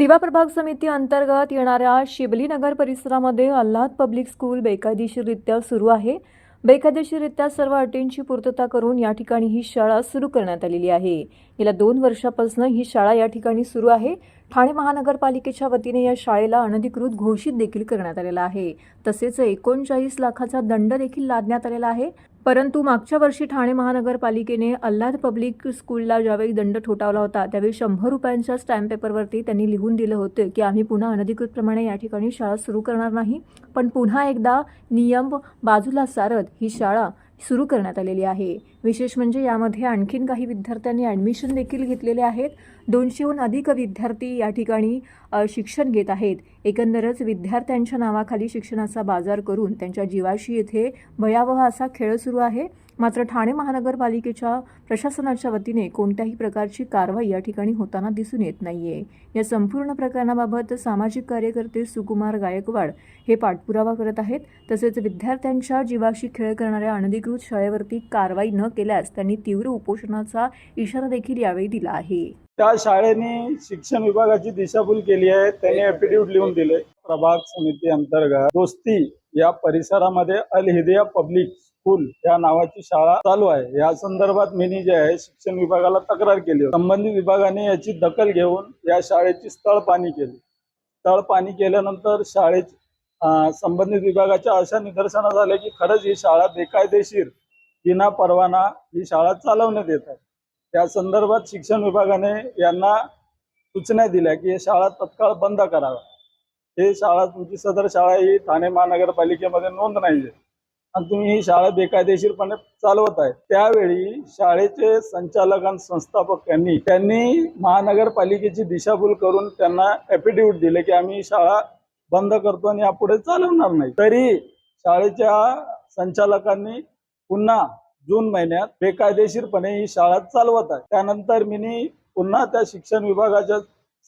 दिवा प्रभाग समिती अंतर्गत येणाऱ्या शिबली नगर परिसरामध्ये अल्लाद पब्लिक स्कूल बेकायदेशीररित्या सुरू आहे. बेकायदेशीररित्या सर्व अटींची पूर्तता करून या ठिकाणी ही शाळा सुरू करण्यात आलेली आहे. गेल्या दोन वर्षापासून ही शाळा या ठिकाणी सुरू आहे. ठाणे महानगरपालिकेच्या वतीने या शाळेला अनधिकृत घोषित देखील करण्यात आलेला आहे. तसेच एकोणचाळीस लाखाचा दंड देखील लादण्यात आलेला आहे. परंतु मागच्या वर्षी ठाणे महानगरपालिकेने अल्लाद पब्लिक स्कूलला ज्यावेळी दंड ठोठावला होता त्यावेळी शंभर रुपयांच्या स्टॅम्प पेपरवरती त्यांनी लिहून दिलं होतं की आम्ही पुन्हा अनधिकृतप्रमाणे या ठिकाणी शाळा सुरू करणार नाही. पण पुन्हा एकदा नियम बाजूला सारत ही शाळा सुरू करण्यात आलेली आहे. विशेष म्हणजे यामध्ये आणखीन काही विद्यार्थ्यांनी ॲडमिशन देखील घेतलेले आहेत. दोनशेहून अधिक विद्यार्थी या ठिकाणी शिक्षण घेत आहेत. एकंदरच विद्यार्थ्यांच्या नावाखाली शिक्षणाचा बाजार करून त्यांच्या जीवाशी येथे भयावह असा खेळ सुरू आहे. मात्र ठाणे महानगरपालिकेच्या प्रशासनाच्या वतीने कोणत्याही प्रकारची कारवाई या ठिकाणी होताना दिसून येत नाहीये. या संपूर्ण प्रकरणाबाबत सामाजिक कार्यकर्ते सुकुमार गायकवाड हे पाठपुरावा करत आहेत. तसेच विद्यार्थ्यांच्या जीवाशी खेळ करणाऱ्या अनधिकृत शाळेवरती कारवाई न केल्यास त्यांनी तीव्र उपोषणाचा इशारा देखील यावेळी दिला आहे. त्या शाळेने शिक्षण विभागाची दिशाभूल केली आहे. त्यांनी ॲफिडेव्हिट लिहून दिले. प्रभाग समिती अंतर्गत दोस्ती या परिसरामध्ये अल हिदिया पब्लिक स्कूल या नावाची शाळा चालू आहे. या संदर्भात मी जे आहे शिक्षण विभागाला तक्रार केली संबंधित विभागाने याची दखल घेऊन या शाळेची स्थळ पाणी केली. स्थळ पाणी केल्यानंतर शाळेची संबंधित विभागाच्या अशा निदर्शना झाल्या की खरंच ही शाळा बेकायदेशीर विना परवाना ही शाळा चालवण्यात येत आहे. त्या संदर्भात शिक्षण विभागाने यांना सूचना दिल्या की ही शाळा तत्काळ बंद कराव्या. हे शाळा तुमची सदर शाळा ही ठाणे महानगरपालिकेमध्ये नोंद नाही आहे आणि तुम्ही ही शाळा बेकायदेशीरपणे चालवत आहे. त्यावेळी शाळेचे संचालक आणि संस्थापक यांनी त्यांनी महानगरपालिकेची दिशाभूल करून त्यांना ॲफिडेव्हिट दिले की आम्ही ही शाळा बंद करतो आणि यापुढे चालवणार नाही. तरी शाळेच्या संचालकांनी पुन्हा जून महिन्यात बेकायदेशीरपणे ही शाळा चालवत आहे. त्यानंतर मी पुन्हा त्या शिक्षण विभागाच्या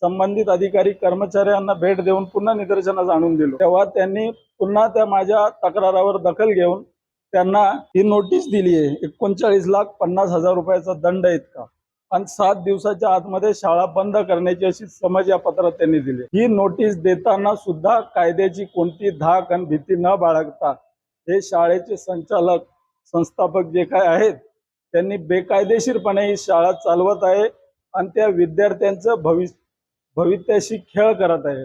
संबंधित अधिकारी कर्मचाऱ्यांना भेट देऊन पुन्हा निदर्शनास आणून दिलो. तेव्हा त्यांनी पुन्हा त्या माझ्या तक्रारावर दखल घेऊन त्यांना ही नोटीस दिली आहे. एकोणचाळीस लाख पन्नास हजार रुपयाचा दंड इतका. आणि सात दिवसाच्या आतमध्ये शाळा बंद करण्याची अशी समज या पत्रात त्यांनी दिली. ही नोटीस देताना सुद्धा कायद्याची कोणती धाक आणि भीती न बाळगता हे शाळेचे संचालक संस्थापक जे काय आहेत त्यांनी बेकायदेशीरपणे ही शाळा चालवत आहे आणि त्या विद्यार्थ्यांचं भविष्य भवित्याशी खेळ करत आहे